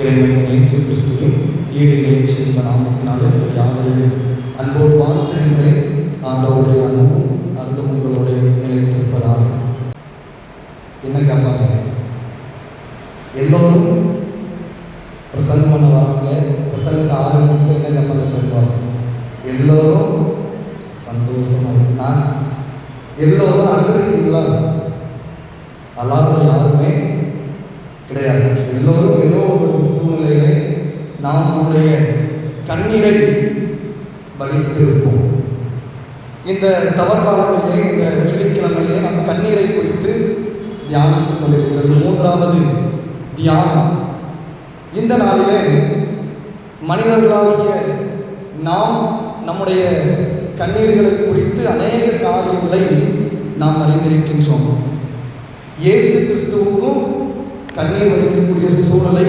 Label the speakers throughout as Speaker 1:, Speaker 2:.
Speaker 1: இறைவன் இயேசு கிறிஸ்துவின் ஈடுகளை செய்த நாமத்தினாலே யாவரையும் அன்போடு வாழ்க்கை ஆண்டோடைய அன்பும் அருளும் உங்களுடைய நிலைத்திருப்பதாக. என்ன கேட்பாங்க எல்லோரும் பிரசங்கம் பண்ண வராங்க பிரசங்கத்தை ஆரம்பிச்சு என்ன கேட்பாங்க எல்லோரும் சந்தோஷமா நான் எல்லோரும் அழுகிறீங்களா அல்லாத யாருமே கிடையாது. எல்லோரும் வெறும் ஒரு சூழ்நிலையிலே நாம் நம்முடைய கண்ணீரை வடித்திருப்போம் இந்த தவறுகாலங்களிலே இந்த வெள்ளிக்கிழமையிலே நாம் கண்ணீரை குறித்து தியானித்துக் கொண்டிருக்கிறது. மூன்றாவது தியானம். இந்த நாளிலே மனிதர்களாகிய நாம் நம்முடைய கண்ணீர்களை குறித்து அநேக காரியங்களை நாம் அறிந்திருக்கின்றோம். இயேசு கிறிஸ்துவுக்கும் கண்ணீர் வலிக்கக்கூடிய சூழலை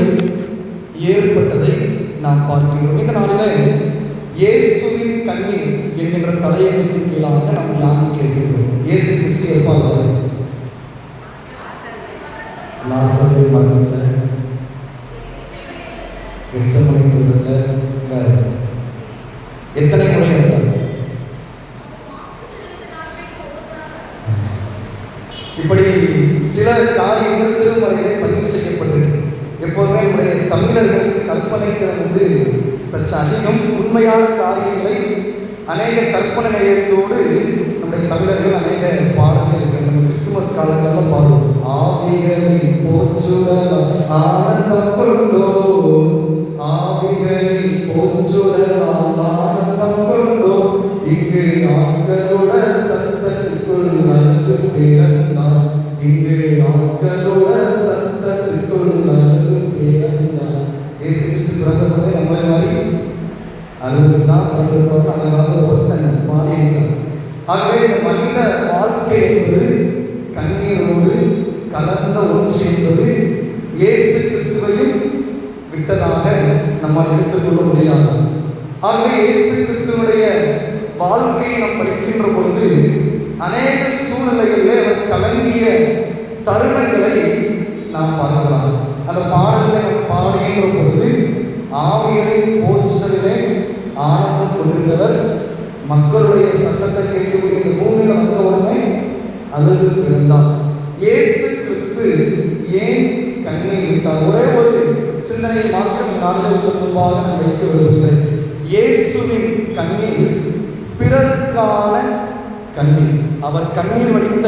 Speaker 1: ஏற்பட்டதை நாம் பார்க்கிறோம். இந்த நாளிலே இயேசுவின் கண்ணீர் என்கின்ற தலையங்கத்தின் கீழாக நாம் யாரும் கேட்கிறோம். இயேசு கிறிஸ்து எப்பாவது லாசரு மரணத்தில் எக்ஸமணித்துள்ளதில் எத்தனை முறை இருந்தார் இப்படி சில காரியங்கள் திருமறையிலே பதிவு செய்யப்பட்டிருக்கு எப்போதுமே நம்முடைய தமிழர்கள் கற்பனைகள் வந்து சற்று அதிகம் உண்மையான காரியங்களை அநேக கற்பனை நிலையத்தோடு நம்முடைய தமிழர்கள் அநேக பாடல்கள் இருக்கு நம்ம கிறிஸ்துமஸ் காலங்களில் பாடுவோம். ஆவிகளை போற்றுதல் ஆனந்தம் கொண்டோ ஆவிகளை போற்றுதல் ஆனந்தம் கொண்டோ இங்கு ஆக்களோட சத்தத்துக்குள் நன்கு பிறந்தான் இங்கு ஆக்களோட சத்தத்துக்குள் நன்கு பிறந்தான் இயேசு கிறிஸ்து பிறந்தபோதே நம்மளை மாதிரி அழுதுதான் அழுதுதான் அழகாக ஒருத்தன் மாறி ஆகவே இந்த மனித வாழ்க்கை என்பது கண்ணீரோடு கலந்த ஒன்று என்பது இயேசு கிறிஸ்துவையும் விட்டதாக நம்மால் எடுத்துக்கொள்ள முடியாது. ஆகவே இயேசு கிறிஸ்துவனுடைய வாழ்க்கையை நாம் படிக்கின்ற பொழுது அநேக சூழ்நிலைகளிலே அவர் கலங்கிய தருணங்களை நாம் பார்க்கலாம். அந்த பாடல்களை நாம் பாடுகின்ற பொழுது ஆவியலை போச்சலிலே ஆனந்தம் கொண்டிருந்தவர். மக்களுடைய சத்தத்தை கேட்கக்கூடிய இந்த பூமியில் வந்த உடனே அழுது பிறந்தார் இயேசு கிறிஸ்து ஏன் கண்ணை விட்டார் ஒரே ஒரு சிந்தனை மாற்றம் நாடுகளுக்கு முன்பாக நான் வைக்க விரும்புகிறேன். இயேசுவின் கண்ணீர் பிறருக்கான கண்ணீர். அவர் கண்ணீர் வடித்த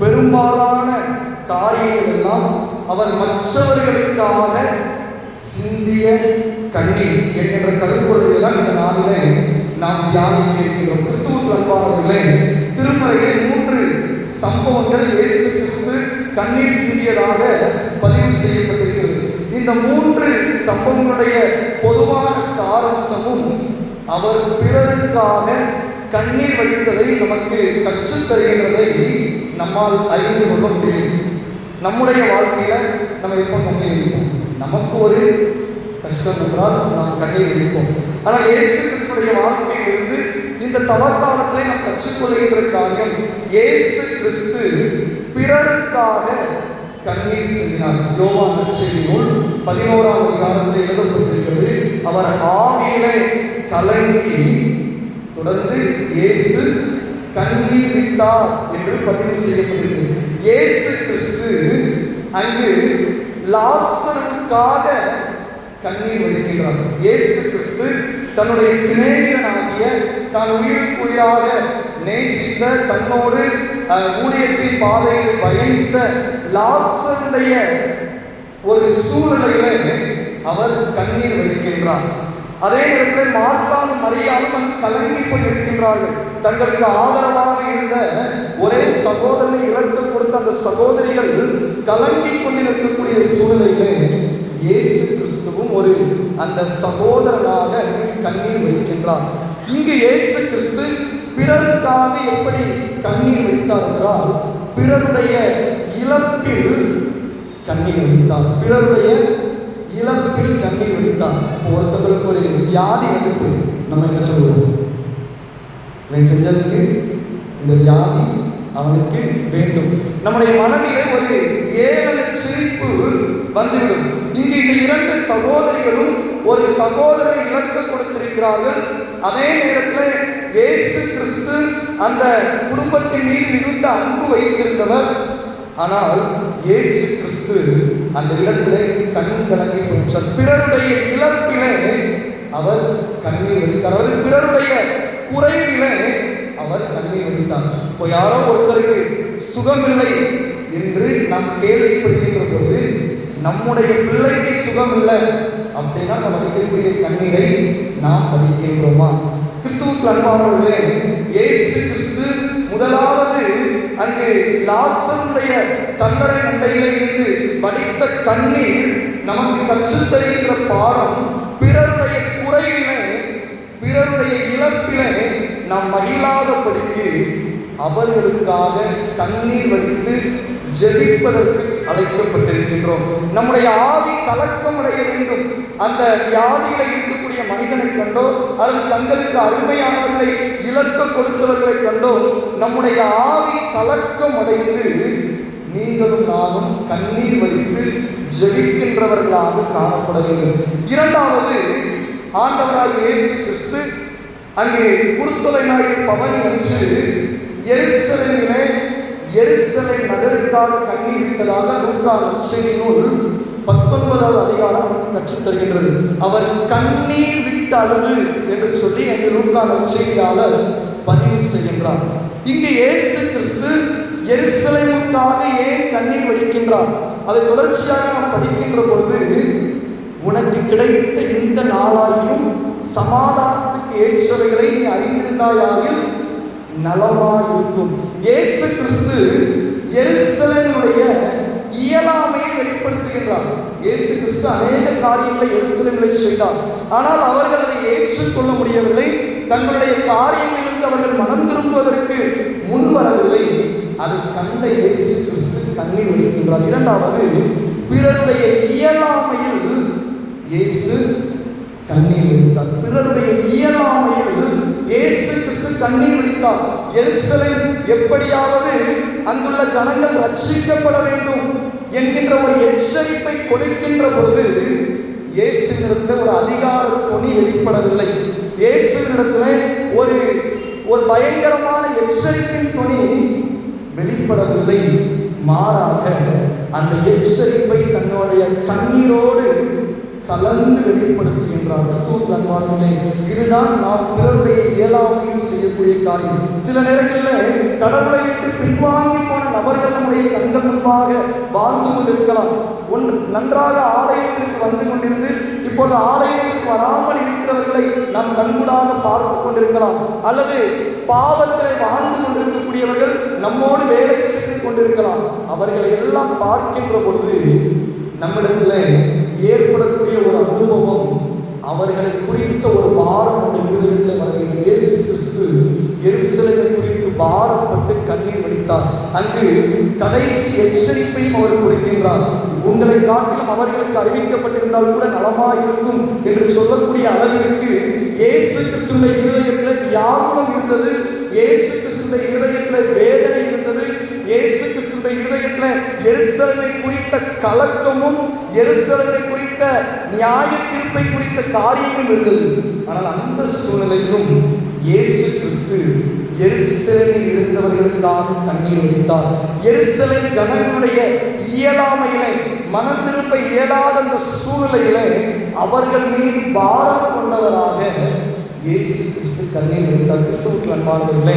Speaker 1: பெரும்பாலான காரியங்கள் எல்லாம் அவர் மற்றவர்களுக்காக சிந்திய கண்ணீர் என்கின்ற கருப்பொருளை தான் இந்த நாளிலே நாம் தியானிக்க இருக்கிறோம் கிறிஸ்துவுக்கு அன்பானவர்களே திருமறையை மூன்று சம்பவங்கள் இயேசு கிறிஸ்து கண்ணீர் சிந்தியதாக பதிவு செய்யப்பட்டிருக்கிறது. இந்த மூன்று சம்பவங்களுடைய பொதுவான சாரம்சமும் அவர் பிறருக்காக கண்ணீர் வடித்ததை நமக்கு கற்றுத் தருகின்றதை நம்மால் அறிந்து கொள்ள முடியும். நம்முடைய வாழ்க்கையில நம்ம எப்போ கண்ணீர் வடிப்போம் நமக்கு ஒரு கஷ்டம் என்றால் நாம் கண்ணீர் வடிப்போம் ஆனால் இயேசு கிறிஸ்துடைய வாழ்க்கையிலிருந்து இந்த தவக்காலத்திலே நாம் கற்றுக்கொள்கின்ற காரியம் இயேசு கிறிஸ்து பிறருக்காக கண்ணீர் சிந்தினார் யோவா நற்செய்தி நூல் பதினோராம் அதிகாரத்தில் எழுதப்பட்டிருக்கிறது அவர் ஆவியிலே கலங்கி தொடர்ந்து இயேசு கண்ணீர் விட்டார் என்று பதிவு செய்யப்பட்டிருக்கிறது. இயேசு கிறிஸ்து அங்கு லாசருக்காக கண்ணீர் வடிக்கிறார் இயேசு கிறிஸ்து தன்னுடைய சிநேகிதனாகிய தான் உயிருக்குயிராக நேசித்த தன்னோடு அஹ், ஊழியத்தின் பாதையில் பயணித்த லாசருடைய ஒரு சூழ்நிலையில அவர் கண்ணீர் வடிக்கின்றார். அதே நேரத்தில் மார்த்தாலும் மரியாலும் அங்கு கலங்கி கொண்டிருக்கின்றார்கள் தங்களுக்கு ஆதரவாக இருந்த ஒரே சகோதரனை இழந்து கொடுத்த அந்த சகோதரிகள் கலங்கி கொண்டிருக்கக்கூடிய சூழ்நிலையிலே இயேசு கிறிஸ்துவும் ஒரு அந்த சகோதரனாக கண்ணீர் வடிக்கின்றார். இங்கு இயேசு கிறிஸ்து பிறருக்காக எப்படி கண்ணீர் வடித்தார் என்றால் பிறருடைய இழப்பில் கண்ணீர் வடித்தார். பிறருடைய இழப்பில் கண்ணீர் வடித்தார். ஒருத்தவங்களுக்கு ஒரு வியாதி எடுத்து நம்ம என்ன சொல்லுவோம்? இவன் செஞ்சதுக்கு இந்த வியாதி அவனுக்கு வேண்டும். நம்முடைய மனதிலே ஒரு ஏழு சிரிப்பு வந்துவிடும். இங்கு இந்த இரண்டு சகோதரிகளும் ஒரு சகோதரரை இழக்க கொடுத்திருக்கிறார்கள். அதே நேரத்தில் இயேசு கிறிஸ்து அந்த குடும்பத்தின் மீது மிகுந்த அன்பு வைத்திருந்தவர். ஆனால் இயேசு கிறிஸ்து அந்த இடத்திலே கண் கலங்கி போயிற்றார் பிறருடைய இழப்பிலே அவர் கண்ணீர் வடித்தார். அதாவது பிறருடைய குறைவிலே அவர் கண்ணீர் வடித்தார். இப்போ யாரோ ஒருத்தருக்கு சுகமில்லை என்று நாம் கேள்விப்படுகின்ற பொழுது நம்முடைய பிள்ளைக்கு சுகம் இல்லை அப்படின்னா நம்ம வைக்கக்கூடிய கண்ணீரை நாம் பதிக்கின்றோமா? கிறிஸ்துவுக்கு அன்பானவர்களே இயேசு கிறிஸ்து முதலாவது அங்கு லாசனுடைய கல்லறை நண்டையிலே இருந்து வடித்த கண்ணீர் நமக்கு கற்றுத் தருகின்ற பாடம் பிறருடைய குறைவிலே பிறருடைய இழப்பிலே நாம் மகிழாதபடிக்கு அவர்களுக்காக கண்ணீர் வடித்து ஜெபிப்பதற்கு அழைக்கப்பட்டிருக்கின்றோம். நம்முடைய ஆவி கலக்கம் அடைய வேண்டும். அந்த வியாதியில இருந்து மனிதனை கண்டோ அல்லது தங்களுக்கு அருமையானவர்களை இழக்க கொடுத்தவர்களை கண்டோ நம்முடைய ஆவி கலக்கம் அடைந்து நீங்களும் நானும் கண்ணீர் வடித்து ஜெயிக்கின்றவர்களாக காணப்பட வேண்டும். இரண்டாவது ஆண்டவராக இயேசு கிறிஸ்து அங்கே குருத்தொலை நாயகர் பவனி என்று எரிசலிலே எருசலை நகருக்காக கண்ணீர் விட்டதாக லூக்கா நற்செய்தி நூல் பத்தொன்பதாவது அதிகாரம் நமக்கு கற்றுத் தருகின்றது. அவர் கண்ணீர் விட்டு அழுது என்று சொல்லி எங்கள் லூக்கா நற்செய்தியாளர் பதிவு செய்கின்றார். இங்கு இயேசு கிறிஸ்து எருசலேமுக்காக ஏன் கண்ணீர் வடிக்கின்றார்? அதை தொடர்ச்சியாக நாம் படிக்கின்ற பொழுது உனக்கு கிடைத்த இந்த நாளாயும் சமாதானத்துக்கு ஏற்றவைகளை நீ அறிந்திருந்தாயாகில் நலமாக இருக்கும் இயேசு கிறிஸ்து எருசலனுடைய இயலாமையை வெளிப்படுத்துகின்றார். இயேசு கிறிஸ்து அநேக காரியங்களை எருசலங்களை செய்தார். ஆனால் அவர்கள் அதை ஏற்றுக்கொள்ள முடியவில்லை. தங்களுடைய காரியங்களிலிருந்து அவர்கள் மனம் திரும்புவதற்கு முன் வரவில்லை அதை கண்ட இயேசு கிறிஸ்து கண்ணீர் வடிக்கின்றார். இரண்டாவது பிறருடைய இயலாமையில் இயேசு கண்ணீர் வடித்தார் பிறருடைய இயலாமையில் இயேசு கிறிஸ்து கண்ணீர் வடித்தார் எரிசலை எப்படியாவது அங்குள்ள ஜனங்கள் ரட்சிக்கப்பட வேண்டும் என்கின்ற ஒரு எச்சரிப்பை கொடுக்கின்ற பொழுது இயேசுவிடத்தில் ஒரு அதிகார துணி வெளிப்படவில்லை. இயேசுவிடத்தில் ஒரு ஒரு பயங்கரமான எச்சரிப்பின் துணி வெளிப்படவில்லை. மாறாக அந்த எச்சரிப்பை தன்னுடைய கண்ணீரோடு கலந்து வெளிப்படுத்துகின்றார். கிறிஸ்துவுக்கு இதுதான் நாம் பிறருடைய இயலாமையும் செய்யக்கூடிய காரியம். சில நேரங்களில் கடவுளை விட்டு பின்வாங்கி போன நபர்கள் நம்முடைய கண்கள் முன்பாக வாழ்ந்து கொண்டிருக்கலாம் ஒன்று நன்றாக ஆலயத்திற்கு வந்து கொண்டிருந்து இப்போது ஆலயத்திற்கு வராமல் இருக்கிறவர்களை நாம் கண்கூடாக பார்த்து கொண்டிருக்கலாம். அல்லது பாவத்திலே வாழ்ந்து கொண்டிருக்கக்கூடியவர்கள் நம்மோடு வேலை செய்து கொண்டிருக்கலாம். அவர்களை எல்லாம் பார்க்கின்ற பொழுது நம்மிடத்தில் ஏற்படக்கூடிய ஒரு அனுபவம் அவர்களை குறித்த ஒரு பாரம் அந்த இருதயத்தில் வருகிறது இயேசு கிறிஸ்து எருசலேமை குறித்து பாரப்பட்டு கண்ணீர் வடித்தார். அங்கு கடைசி எச்சரிப்பையும் அவர் கொடுக்கின்றார். உங்களை காட்டிலும் அவர்களுக்கு அறிவிக்கப்பட்டிருந்தால் கூட நலமாயிருக்கும் என்று சொல்லக்கூடிய அளவிற்கு இயேசு கிறிஸ்துடைய இருதயத்தில் வியாபனம் இருந்தது. இயேசு கிறிஸ்துடைய இருதயத்தில் வேதனை இருந்தது. இயேசு கிறிஸ்துடைய இருதயத்தில் எருசலேமை குறித்த கலக்கமும் எருசலேமை குறித்த நியாய தீர்ப்பை குறித்த காரியமும் இருந்தது. ஆனால் அந்த சூழ்நிலையிலும் இயேசு கிறிஸ்து எருசலேமில் இருந்தவர்களுக்காக கண்ணீர் வடித்தார். எருசலேம் ஜனங்களுடைய இயலாமையிலே மன திரும்ப இயலாத அந்த சூழ்நிலையிலே அவர்கள் மீது பாரம் கொண்டவராக இயேசு கிறிஸ்து கண்ணீர் வடித்தார் கிறிஸ்துவுக்கு அன்பார்களே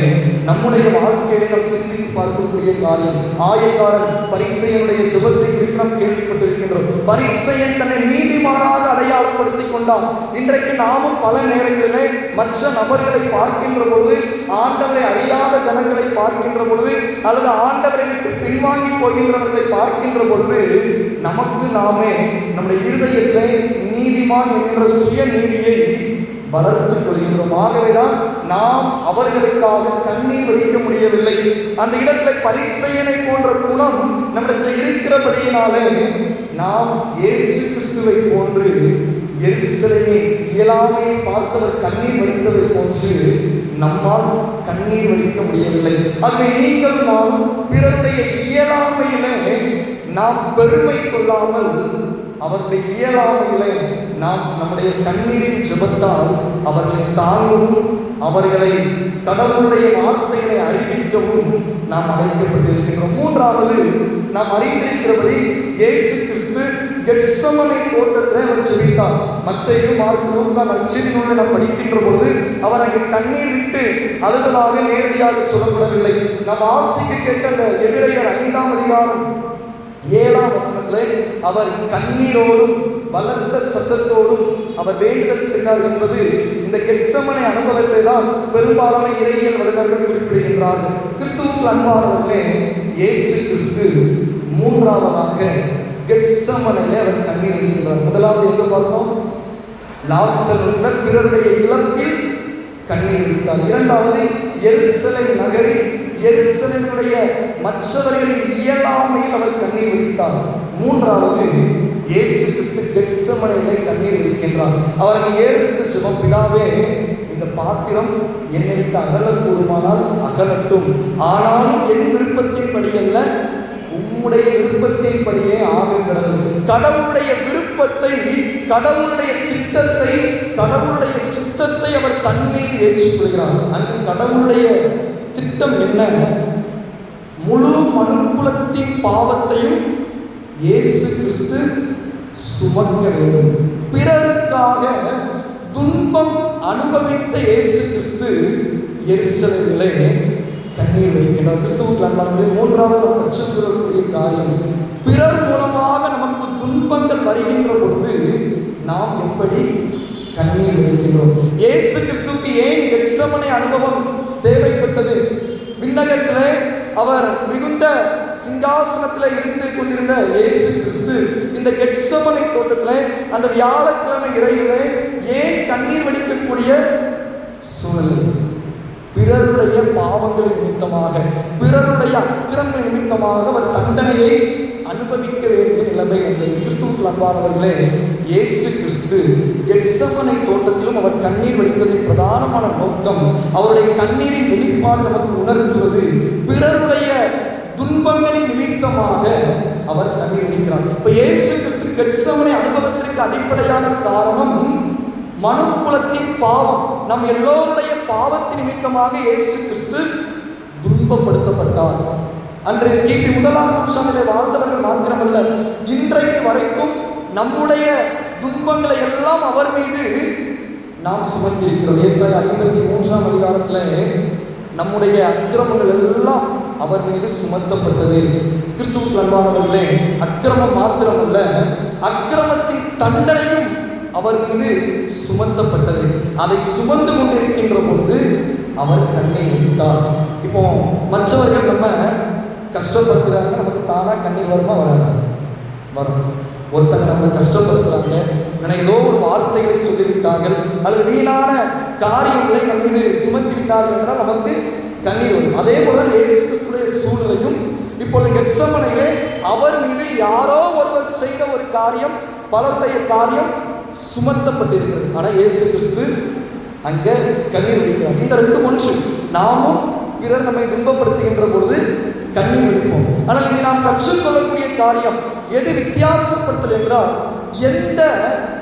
Speaker 1: நம்முடைய வாழ்க்கையை நாம் சிந்தித்து பார்க்கக்கூடிய காரியம் ஆயக்காரன் பரிசையனுடைய ஜெபத்தை குறித்து நாம் கேள்விப்பட்டிருக்கின்றோம். பரிசையன் தன்னை நீதிமானாக அடையாளப்படுத்தி கொண்டான். இன்றைக்கு நாமும் பல நேரங்களிலே மற்ற நபர்களை பார்க்கின்ற பொழுது ஆண்டவரை அறியாத ஜனங்களை பார்க்கின்ற பொழுது அல்லது ஆண்டவரை விட்டு பின்வாங்கி போகின்றவர்களை பார்க்கின்ற பொழுது நமக்கு நாமே நம்முடைய இருதயத்தை நீதிமான் என்ற சுய நீதியை வளர்த்துக் கொள்கின்றோம் ஆகவேதான் நாம் அவர்களுக்காக கண்ணீர் வடிக்க முடியவில்லை. அந்த இடத்தில் பரிசெயனை போன்ற குணம் நம்மிடத்தில் இருக்கிறபடியினாலே நாம் இயேசு கிறிஸ்துவை போன்று எருசலேமே இயலாமையை பார்த்தவர் கண்ணீர் வடித்ததை போன்று நம்மால் கண்ணீர் வடிக்க முடியவில்லை. ஆகவே நீங்கள் நாம் பிறருடைய இயலாமையிலே நாம் பெருமை கொள்ளாமல் அவருடைய இயலாமையிலே நாம் நம்முடைய கண்ணீரின் ஜபத்தால் அவர்களை தாங்கவும் அவர்களை கடவுளுடைய வார்த்தைகளை அறிவிக்கவும் நாம் அழைக்கப்பட்டிருக்கின்றோம். மூன்றாவது நாம் அறிந்திருக்கிறபடி இயேசு கிறிஸ்து கெட்சமனை தோட்டத்தில் அவர் ஜெபித்தார். மத்தையும் மார்க் தான் நற்செய்தி நாம் படிக்கின்ற பொழுது அவர் அங்கே கண்ணீர் விட்டு அழுதலாக நேரடியாக சொல்லப்படவில்லை. நாம் ஆசிக்கு கேட்ட அந்த எதிரையர் ஐந்தாம் அதிகாரம் ஏழாம் வசனத்திலே அவர் கண்ணீரோடும் பலத்த சத்தத்தோடும் அவர் வேண்டுதல் செய்தார் என்பது இந்த கெட்சமனை அனுபவத்தை தான் பெரும்பாலான இறையியல் வல்லுநர்கள் குறிப்பிடுகின்றார். கிறிஸ்துவுக்கு அன்பானவர்களே இயேசு கிறிஸ்து மூன்றாவதாக கெட்சமனையிலே அவர் தண்ணீர் அடிக்கின்றார் முதலாவது எங்க பார்த்தோம்? லாஸ்டர் பிறருடைய இழப்பில் கண்ணீர் விட்டார். இரண்டாவது எருசலேம் நகரில் எருசலேமுடைய மற்றவர்களின் இயலாமையில் அவர் கண்ணீர் விடுத்தார் மூன்றாவது இயேசு கிறிஸ்து கெட்சமனையிலே கண்ணீர் இருக்கின்றார் அவருக்கு ஏழு சுகம் பிதாவே இந்த பாத்திரம் என்னை விட்டு அகலக்கூடுமானால் அகலட்டும். ஆனால் என் விருப்பத்தின்படி அல்ல உம்முடைய விருப்பத்தின்படியே ஆகுகிறது கடவுளுடைய விருப்பத்தை கடவுளுடைய திட்டத்தை கடவுளுடைய சித்தத்தை அவர் தன்மையில் ஏற்றுக்கொள்கிறார். அந்த கடவுளுடைய திட்டம் என்ன? முழு மனுக்குலத்தின் பாவத்தையும் இயேசு கிறிஸ்து சுமக்க வேண்டும் பிறருக்காக துன்பம் அனுபவித்த இயேசு கிறிஸ்து எரிசலிலே கண்ணீர் வைக்கின்றார் கிறிஸ்துவுக்கு அன்பானது மூன்றாவது நாம் கற்றுக்கொள்ளக்கூடிய காரியம். பிறர் மூலமாக நமக்கு துன்பங்கள் வருகின்ற பொழுது நாம் எப்படி கண்ணீர் வைக்கின்றோம்? இயேசு கிறிஸ்துக்கு ஏன் எரிசமனை அனுபவம் தேவைப்பட்டது? விண்ணகத்திலே அவர் மிகுந்த சிங்காசனத்தில் இருந்து கொண்டிருந்த இயேசு கிறிஸ்து இந்த எட்சமனை தோட்டத்தில் அந்த வியாழக்கிழமை இறையிலே ஏன் கண்ணீர் வடிக்கக்கூடிய சூழ்நிலை? பிறருடைய பாவங்களின் நிமித்தமாக பிறருடைய அக்கிரங்கள் நிமித்தமாக அவர் தண்டனையை அனுபவிக்க வேண்டிய நிலைமை வந்தது கிறிஸ்துவுக்கு அன்பானவர்களே இயேசு கிறிஸ்து எட்சமனை தோட்டத்திலும் அவர் கண்ணீர் வடித்ததின் பிரதானமான நோக்கம் அவருடைய கண்ணீரின் வெளிப்பாடு நமக்கு உணர்த்துவது. பிறருடைய துன்பங்களின் நிமித்தமாக அவர் கண்ணீர் வடிக்கிறார் இப்ப இயேசு கிறிஸ்து கெட்சமனை அனுபவத்திற்கு அடிப்படையான காரணம் மனுக்குலத்தின் பாவம். நம் எல்லோருடைய பாவத்தின் நிமித்தமாக இயேசு கிறிஸ்து துன்பப்படுத்தப்பட்டார். அன்று கிபி முதலாம் நூற்றாண்டிலே வாழ்ந்தவர்கள் மாத்திரமல்ல இன்றைக்கு வரைக்கும் நம்முடைய துன்பங்களை எல்லாம் அவர் மீது நாம் சுமந்திருக்கிறோம் ஏசாய ஐம்பத்தி மூன்றாம் அதிகாரத்தில் நம்முடைய அக்கிரமங்கள் எல்லாம் அவர் மீது சுமத்தப்பட்டது. கிறிஸ்துவுக்கு அன்பானவர்களே அக்கிரமம் மாத்திரமல்ல அக்கிரமத்தின் தண்டனையும் அவர் மீது சுமத்தப்பட்டது. அதை சுமந்து கொண்டிருக்கின்ற பொழுது அவர் கண்ணை வைத்தார் இப்போ மற்றவர்கள் நம்ம கஷ்டப்படுத்துறாங்க நமக்கு தானா கண்ணீர் வருமா வராது? வரும். ஒருத்தங்க நம்ம கஷ்டப்படுத்துறாங்க ஏன்னா ஏதோ ஒரு வார்த்தைகளை சொல்லிவிட்டார்கள் அல்லது வீணான காரியங்களை நம்ம மீது சுமத்தி விட்டார்கள் என்றால் நமக்கு கண்ணீர் வரும். அதே போல இயேசு கிறிஸ்துடைய சூழ்நிலையும் இப்பொழுது கெட்சமனையிலே அவர் மீது யாரோ ஒருவர் செய்த ஒரு காரியம் பலருடைய காரியம் சுமத்தப்பட்டிருக்கிறது. ஆனால் இயேசு கிறிஸ்து அங்க கண்ணீர் விடுகிறார் இந்த ரெண்டு ஒன்று நாமும் பிறர் நம்மை துன்பப்படுத்துகின்ற பொழுது கண்ணீர் விடுப்போம் ஆனால் இங்கே நாம் கற்றுக்கொள்ளக்கூடிய காரியம் எது வித்தியாசப்படுத்தல் என்றால் எந்த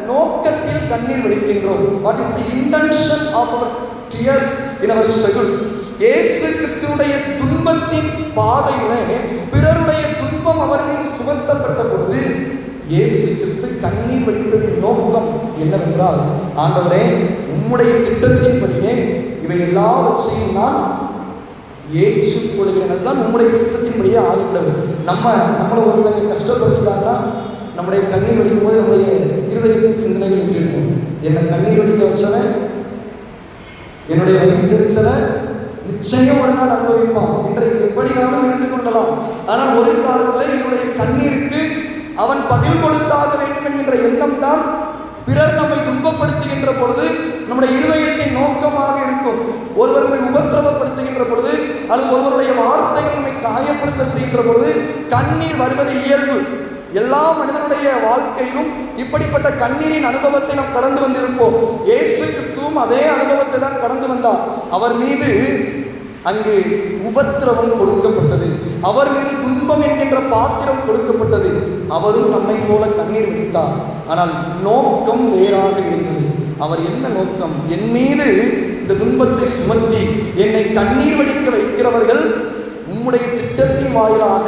Speaker 1: நோக்கத்தில் கண்ணீர் விடுக்கின்றோம்? What is the intention of our tears in our struggles இயேசு கிறிஸ்துவுடைய துன்பத்தின் பாதையில பிறருடைய துன்பம் அவர்கள் சுமத்தப்பட்ட பொழுது இயேசு கிறிஸ்து கண்ணீர் வடிப்பதின் நோக்கம் என்னவென்றால் ஆண்டவரே உம்முடைய திட்டத்தின்படியே இவை எல்லாவற்றையும் நான் ஏற்றுக்கொள்கிறேன் தான் உம்முடைய சித்தத்தின்படியே ஆகின்றது நம்ம நம்மளை ஒருத்தங்க கஷ்டப்படுத்திட்டாங்கன்னா நம்முடைய கண்ணீர் வடிக்கும் போது நம்முடைய இருதயத்தின் சிந்தனைகள் இருக்கும்? என்னை கண்ணீர் வடிக்க வச்சவன் என்னுடைய வயிற்றிருச்சலை நிச்சயம் ஒரு நாள் அனுபவிப்பான் இன்றைக்கு எப்படினாலும் இருந்து கொள்ளலாம். ஆனால் ஒரு காலத்தில் என்னுடைய கண்ணீருக்கு அவன் பதில் கொடுத்தாக வேண்டும் என்கின்ற எண்ணம் தான் பிறர் நம்மை துன்பப்படுத்துகின்ற பொழுது நம்முடைய இருதயத்தின் நோக்கமாக இருக்கும். ஒருவரை உபத்திரவப்படுத்துகின்ற பொழுது அல்லது ஒருவருடைய வார்த்தை நம்மை காயப்படுத்துகின்ற பொழுது கண்ணீர் வருவது இயல்பு. எல்லா மனிதனுடைய வாழ்க்கையிலும் இப்படிப்பட்ட கண்ணீரின் அனுபவத்தை நாம் கடந்து வந்திருப்போம். இயேசு கிறிஸ்துவும் அதே அனுபவத்தை தான் கடந்து வந்தார். அவர் மீது அங்கு உபத்திரவம் கொடுக்கப்பட்டது. அவர் மீது துன்பம் என்கின்ற பாத்திரம் கொடுக்கப்பட்டது. அவரும் நம்மை போல கண்ணீர் விட்டார். ஆனால் நோக்கம் வேறாக இருந்தது. அவர் என்ன நோக்கம்? என் மீது இந்த துன்பத்தை சுமத்தி என்னை கண்ணீர் வடிக்க வைக்கிறவர்கள் உம்முடைய திட்டத்தின் வாயிலாக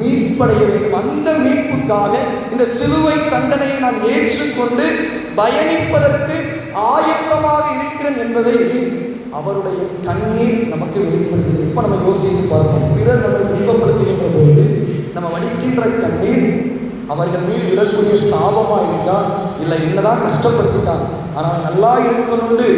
Speaker 1: மீட்படைய வேண்டும் அந்த மீட்புக்காக இந்த சிலுவை தண்டனையை நான் ஏற்றுக்கொண்டு பயணிப்பதற்கு ஆயத்தமாக இருக்கிறேன் என்பதை அவருடைய கண்ணீர் நமக்கு வெளிப்படுகிறது. இப்ப நம்ம யோசித்து பார்ப்போம். பிறர் நம்மை துன்பப்படுத்துகின்ற பொழுது நம்ம வடிக்கின்ற கண்ணீர் அவர்கள் மீது விடக்கூடிய சாபமா இருக்கா? இல்லை என்னதான் கஷ்டப்படுத்திட்டாங்க. ஆனால் நல்லா இருக்கணும்னு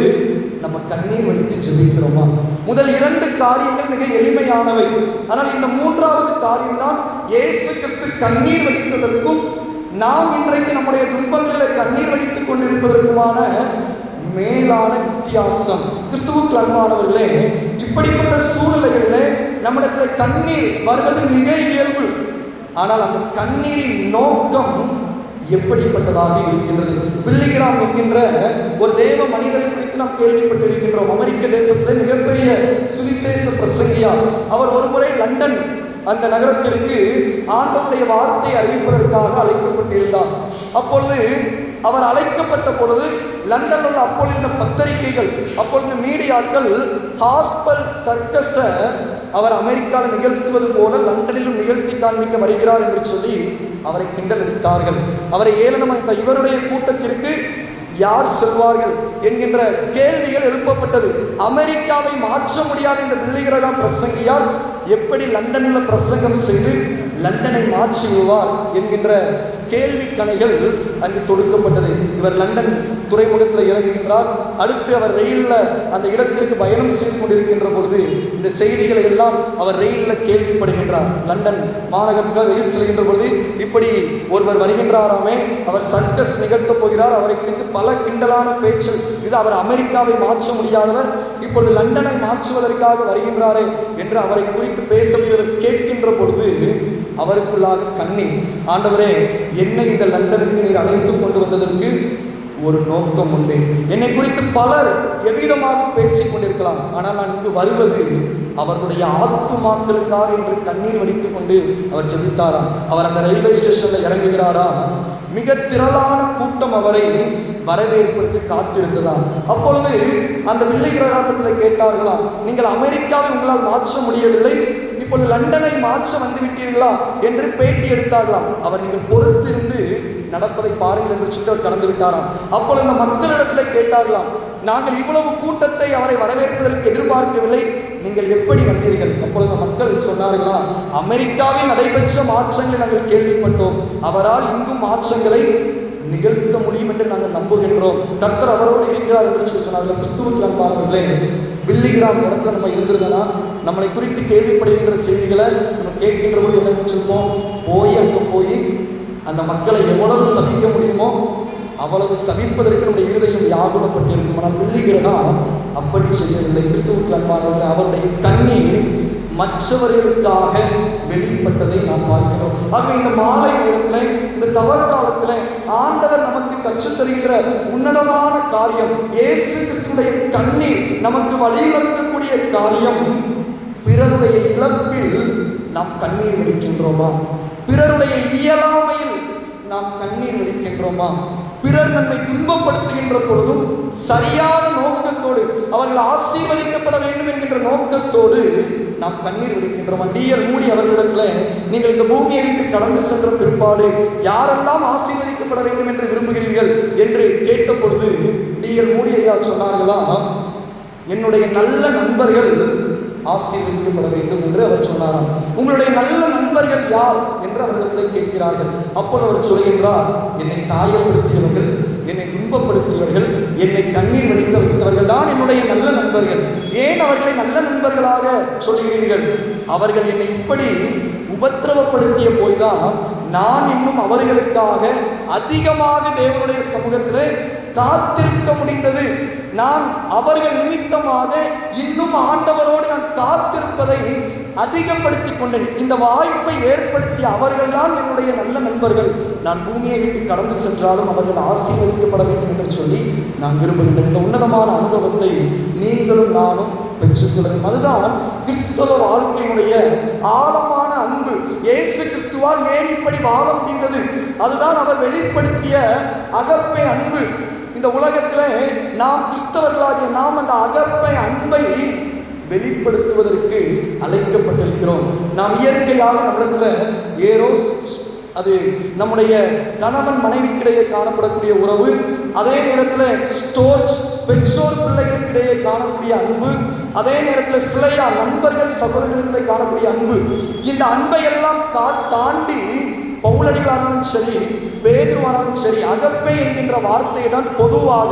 Speaker 1: நம்ம கண்ணீர் வடித்து ஜெபிக்கிறோமா? முதல் இரண்டு காரியங்கள் மிக எளிமையானவை. ஆனால் இந்த மூன்றாவது காரியம் தான் இயேசு கிறிஸ்து கண்ணீர் வடித்ததற்கும் நாம் இன்றைக்கு நம்முடைய துன்பங்களை கண்ணீர் வடித்துக் கொண்டிருப்பதற்குமான மேலான வித்தியாசம். கிறிஸ்துவுக்கு அன்பானவர்களே இப்படிப்பட்ட சூழ்நிலைகளிலே நம்மிடத்தில் கண்ணீர் வருவது மிக இயல்பு. ஆனால் அந்த கண்ணீரின் நோக்கம் எப்படிப்பட்டதாக இருக்கின்றது? பிள்ளைகிராம் என்கின்ற ஒரு தேவ மனித நாம் கேள்விப்பட்டிருக்கின்றோம் அமெரிக்க தேசத்தில் மிகப்பெரிய சுவிசேஷ பிரசங்கியா. அவர் ஒருமுறை லண்டன் அந்த நகரத்திற்கு ஆண்டவருடைய வார்த்தை அறிவிப்பதற்காக அழைக்கப்பட்டிருந்தார். அப்பொழுது அவர் அழைக்கப்பட்ட பொழுது லண்டனில் உள்ள அப்பொழுது பத்திரிகைகள் அப்பொழுது மீடியாக்கள் ஹாஸ்பல் சர்க்கஸை அவர் அமெரிக்காவில் நிகழ்த்துவது போல லண்டனிலும் நிகழ்த்தி காண்பிக்க வருகிறார் என்று சொல்லி அவரை கிண்டல் அடித்தார்கள் அவரை ஏளனம் இவருடைய கூட்டத்திற்கு யார் செல்வார்கள் என்கின்ற கேள்விகள் எழுப்பப்பட்டது. அமெரிக்காவை மாற்ற முடியாத இந்த பிள்ளைகிரகம் பிரசங்கியால் எப்படி லண்டனில் பிரசங்கம் செய்து லண்டனை மாற்றி விடுவார் என்கின்ற கேள்வி கணைகள் அங்கு தொடுக்கப்பட்டது. இவர் லண்டன் துறைமுகத்தில் இறங்குகின்றார். அடுத்து அவர் ரயிலில் அந்த இடத்திற்கு பயணம் செய்து கொண்டிருக்கின்ற பொழுது இந்த செய்திகளை எல்லாம் அவர் ரயிலில் கேள்விப்படுகின்றார். லண்டன் மாநகரத்தில் ரயில் செல்கின்ற பொழுது இப்படி ஒருவர் வருகின்றாராமே அவர் சர்க்கஸ் நிகழ்த்தப் போகிறார். அவரை குறித்து பல கிண்டலான பேச்சு இது அவர் அமெரிக்காவை மாற்ற முடியாதவர் இப்பொழுது லண்டனை மாற்றுவதற்காக வருகின்றாரே என்று அவரை குறித்து பேசுகிறவர் கேட்கின்ற பொழுது அவருக்குள்ளாக கண்ணி ஆண்டவரே என்னை இந்த லண்டனுக்கு நீர் அழைத்து கொண்டு வந்ததற்கு ஒரு நோக்கம் உண்டு. என்னை குறித்து பலர் எவ்விதமாக பேசிக் கொண்டிருக்கலாம். ஆனால் நான் இங்கு வருவது அவர்களுடைய ஆத்துமாக்களுக்காக என்று கண்ணீர் வடித்துக் கொண்டு அவர் ஜெபித்தாராம். அவர் அந்த ரயில்வே ஸ்டேஷன்ல இறங்குகிறாரா? மிக திரளான கூட்டம் அவரை வரவேற்பதற்கு காத்திருந்ததா அப்பொழுது அந்த வில்லை கிரகாட்டத்தில் கேட்டார்களா நீங்கள் அமெரிக்காவை உங்களால் மாற்ற முடியவில்லை. இப்பொழுது லண்டனை மாற்ற வந்து விட்டீர்களா? என்று பேட்டி எடுத்தார்களாம். அவர் நீங்கள் பொறுத்திருந்து நடப்பதை பாருங்கள் என்று சொல்லி அவர் கடந்து விட்டாராம். அப்பொழுது மக்களிடத்தில் கேட்டார்களாம் நாங்கள் இவ்வளவு கூட்டத்தை அவரை வரவேற்பதற்கு எதிர்பார்க்கவில்லை. நீங்கள் எப்படி வந்தீர்கள் அப்பொழுது மக்கள் சொன்னார்களா அமெரிக்காவில் நடைபெற்ற மாற்றங்களை நாங்கள் கேள்விப்பட்டோம். அவரால் இங்கும் மாற்றங்களை நிகழ்த்த முடியும் என்று நாங்கள் நம்புகின்றோம். கர்த்தர் அவரோடு இருக்கிறார் என்று சொல்லி சொன்னார்கள். கிறிஸ்துவுக்கு நம்பார்களே பில்லிகிராம் இடத்துல நம்ம இருந்திருந்தனா நம்மளை குறித்து கேள்விப்படுகின்ற செய்திகளை நம்ம கேட்கின்ற போது என்ன வச்சிருப்போம் போய் அங்கே போய் அந்த மக்களை எவ்வளவு சந்திக்க முடியுமோ அவ்வளவு சபிப்பதற்கு நம்முடைய இருதயம் யாகுலப்பட்டிருக்கும் ஆனால் பில்லிகிறதா அப்படி செய்யவில்லை. கிறிஸ்துவுக்கு அன்பானவர்கள் அவருடைய கண்ணீர் மற்றவர்களுக்காக வெளிப்பட்டதை நாம் பார்க்கிறோம். ஆக இந்த மாலை நேரத்தில் இந்த தவறு காலத்தில் ஆண்டவர் நமக்கு கற்றுத்தருகிற உன்னதமான காரியம் இயேசு கிறிஸ்துடைய கண்ணீர் நமக்கு வழிவகுக்கக்கூடிய காரியம் பிறருடைய இழப்பில் நாம் கண்ணீர் வடிக்கின்றோமா? பிறருடைய இயலாமையில் நாம் கண்ணீர் வடிக்கின்றோமா? பிறர் நம்மை துன்பப்படுத்துகின்ற பொழுதும் சரியான நோக்கத்தோடு அவர்கள் ஆசீர்வதிக்கப்பட வேண்டும் என்கின்ற நோக்கத்தோடு நாம் கண்ணீர் விடுக்கின்றோம். டிஎல் மூடி அவர்களிடத்துல நீங்கள் இந்த பூமியை விட்டு கடந்து சென்ற பிற்பாடு யாரெல்லாம் ஆசீர்வதிக்கப்பட வேண்டும் என்று விரும்புகிறீர்கள் என்று கேட்ட பொழுது டிஎல் மூடி ஐயா சொன்னார்களா என்னுடைய நல்ல நண்பர்கள் ஆசீர்வதிக்கப்பட வேண்டும் என்று அவர் சொன்னாராம். உங்களுடைய நல்ல நண்பர்கள் யார்? என்று அவர்களிடத்தை கேட்கிறார்கள். அப்போது அவர் சொல்கின்றார் என்னை தாயப்படுத்தியவர்கள் என்னை துன்பப்படுத்தியவர்கள் என்னை கண்ணீர் வடிக்க வைத்தவர்கள் தான் என்னுடைய நல்ல நண்பர்கள். ஏன் அவர்களை நல்ல நண்பர்களாக சொல்கிறீர்கள்? அவர்கள் என்னை இப்படி உபத்திரவப்படுத்திய போய்தான் நான் இன்னும் அவர்களுக்காக அதிகமாக தேவனுடைய சமூகத்தில் காத்திருக்க முடிந்தது. நான் அவர்கள் நிமித்தமாக இன்னும் ஆண்டவரோடு நான் காத்திருப்பதை அதிகப்படுத்திக் கொண்டேன். இந்த வாய்ப்பை ஏற்படுத்திய அவர்கள்தான் என்னுடைய நல்ல நண்பர்கள். நான் பூமியை விட்டு கடந்து சென்றாலும் அவர்கள் ஆசீர்வதிக்கப்பட வேண்டும் என்று சொல்லி நான் விரும்புகின்றேன் இந்த உன்னதமான அனுபவத்தை நீங்களும் நானும் பெற்றுக்கொள்ளும் அதுதான் கிறிஸ்தவ வாழ்க்கையினுடைய ஆழமான அன்பு. இயேசு கிறிஸ்துவால் ஏன் இப்படி வாழ முடிந்தது? அதுதான் அவர் வெளிப்படுத்திய அகப்பை அன்பு. இந்த உலகத்திலே நாம் கிறிஸ்தவர்களாகிய நாம் அந்த அகப்பை அன்பை வெளிப்படுத்துவதற்கு அழைக்கப்பட்டிருக்கிறோம். நாம் இயற்கையாக நம்மிடத்துல ஏரோஸ் அது நம்முடைய கணவன் மனைவிக்கிடையே காணப்படக்கூடிய உறவு அதே நேரத்தில் ஸ்டோர்ஸ் பெற்றோர் பிள்ளைகளுக்கிடையே காணக்கூடிய அன்பு அதே நேரத்தில் பிள்ளையா நண்பர்கள் சகோதரர்களிடையே காணக்கூடிய அன்பு. இந்த அன்பை எல்லாம் தாண்டி பவுலடிகளானாலும் சரி பேதுருவானாலும் சரி அகப்பை என்கின்ற வார்த்தையை தான் பொதுவாக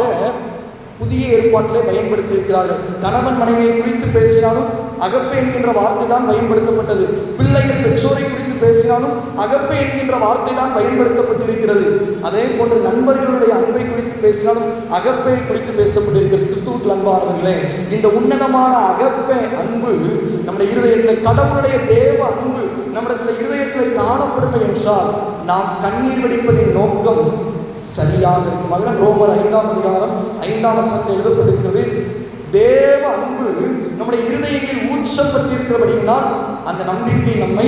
Speaker 1: புதிய ஏற்பாட்டிலே பயன்படுத்தி இருக்கிறார்கள் கணவன் மனைவியை குறித்து பேசினாலும் அகப்பை என்கின்ற வார்த்தை தான் பயன்படுத்தப்பட்டது. பிள்ளைகள் பெற்றோரை குறித்து பேசினாலும் அகப்பை என்கின்ற வார்த்தை தான் பயன்படுத்தப்பட்டிருக்கிறது. அதே போன்று நண்பர்களுடைய அன்பை குறித்து பேசினாலும் அகப்பை குறித்து பேசப்பட்டிருக்கிறது. கிறிஸ்துவுக்கு அன்பானவர்களே இந்த உன்னதமான அகப்பை அன்பு நம்முடைய இருதயத்தில் கடவுளுடைய தேவ அன்பு நம்முடைய இருதயத்தில் காணப்படுமை என்றால் நாம் கண்ணீர் வெடிப்பதின் நோக்கம் சரியாக இருக்கும் அதில் ரோமர் ஐந்தாம் அதிகாரம் ஐந்தாம் வசனத்தில் எழுதப்பட்டிருக்கிறது. தேவ அன்பு நம்முடைய இருதயத்தில் ஊற்றப்பட்டிருக்கிறபடியினால் அந்த நம்பிக்கை நம்மை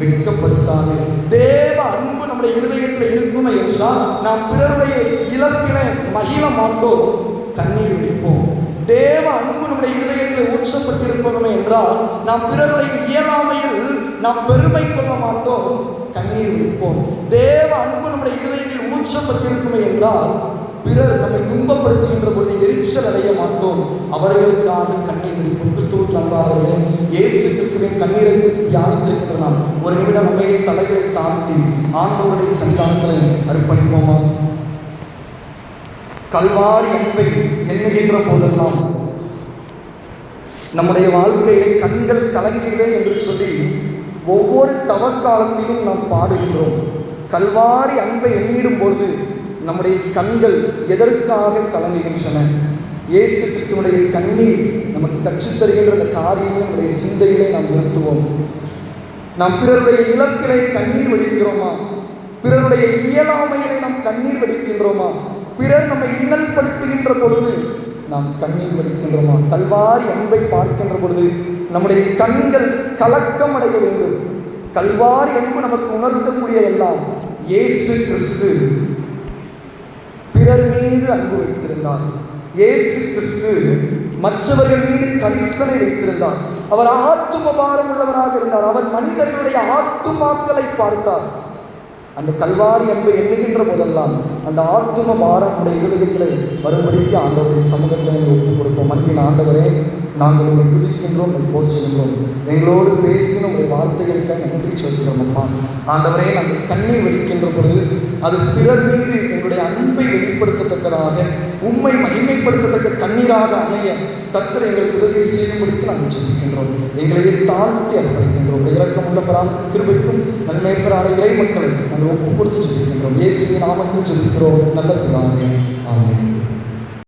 Speaker 1: வெட்கப்படுத்தாது. தேவ அன்பு நம்முடைய இருதயத்தில் இருக்குமே என்றால் நாம் பிறருடைய இழப்பினை மகிழ மாட்டோம் கண்ணீர் விடிப்போம் தேவ அன்பு நம்முடைய இருதயத்தில் ஊற்றப்பட்டிருப்பதுமே என்றால் நாம் பிறருடைய இயலாமையில் நாம் பெருமை கொள்ள மாட்டோம் கண்ணீர் விடுப்போம் தேவ அன்பு நம்முடைய இருதயத்தில் ஊற்றப்பட்டிருக்குமே என்றால் பிறர் நம்மை துன்பப்படுத்துகின்ற பொழுது எரிச்சல் அடைய மாட்டோம். அவர்களுக்காக கண்ணீர் விடுப்போம் கிறிஸ்துவுக்கு நண்பார்களே இயேசு கிறிஸ்துவின் கண்ணீரை தியானித்திருக்கின்ற நாம் ஒரு நிமிடம் நம்மையை தலைகளை தாழ்த்தி ஆண்டோருடைய சந்தானங்களை அர்ப்பணிப்போமா? கல்வாரி அன்பை எண்ணுகின்ற போதெல்லாம் நம்முடைய வாழ்க்கையை கண்கள் கலங்கிவே என்று சொல்லி ஒவ்வொரு தவக்காலத்திலும் நாம் பாடுகின்றோம். கல்வாரி அன்பை எண்ணிடும் பொழுது நம்முடைய கண்கள் எதற்காக கலங்குகின்றன? இயேசு கிறிஸ்துவனுடைய கண்ணீர் நமக்கு கற்றுத் தருகின்ற அந்த காரியங்களை நம்முடைய சிந்தையிலே நாம் நிறுத்துவோம். நாம் பிறருடைய இலக்கிலே கண்ணீர் வடிக்கிறோமா? பிறருடைய இயலாமையிலே நாம் கண்ணீர் வடிக்கின்றோமா? பிறர் நம்மை இன்னல் படுத்துகின்ற பொழுது நாம் கண்ணீர் வடிக்கின்றோமா? கல்வாரி அன்பை பார்க்கின்ற பொழுது நம்முடைய கண்கள் கலக்கம் அடைய வேண்டும். கல்வாரி அன்பு நமக்கு உணர்த்தக்கூடிய எல்லாம் இயேசு கிறிஸ்து. பிறர் மீது அன்பு வைத்திருந்தார். இயேசு கிறிஸ்து மற்றவர்கள் மீது கரிசனை வைத்திருந்தார். அவர் ஆத்தும பாரம் உள்ளவராக இருந்தார். அவர் மனிதர்களுடைய ஆத்துமாக்களை பார்த்தார். அந்த கல்வாரி அன்பு எண்ணுகின்ற போதெல்லாம் அந்த ஆத்தும பாரம் உடைய இருதயங்களை வரும்படிக்கு ஆண்டவருடைய சமூகத்தில் ஒப்புக் கொடுப்போம். அன்பின் ஆண்டவரே நாங்கள் உங்களை துதிக்கின்றோம் உங்களை போச்சுகின்றோம் எங்களோடு பேசின உங்கள் வார்த்தைகளுக்காக நன்றி சொல்கிறோம் அம்மா. ஆண்டவரே நாங்கள் தண்ணீர் வெடிக்கின்ற பொழுது அது பிறர் மீது எங்களுடைய அன்பை வெளிப்படுத்தத்தக்கதாக உண்மை மகிமைப்படுத்தத்தக்க தண்ணீராக அமைய தத்திர எங்களுக்கு உதவி செய்யும்படிக்கு நாங்கள் சிந்திக்கின்றோம் எங்களை தாழ்த்தி அர்ப்பணிக்கின்றோம். இறக்கமுள்ள பராமரி நன்மை பெறாத இறை மக்களை நாங்கள் ஒப்பு கொடுத்து சிந்திக்கின்றோம் இயேசுவின் நாமத்தில் சிந்திக்கிறோம் நல்ல பிதாவே ஆமென்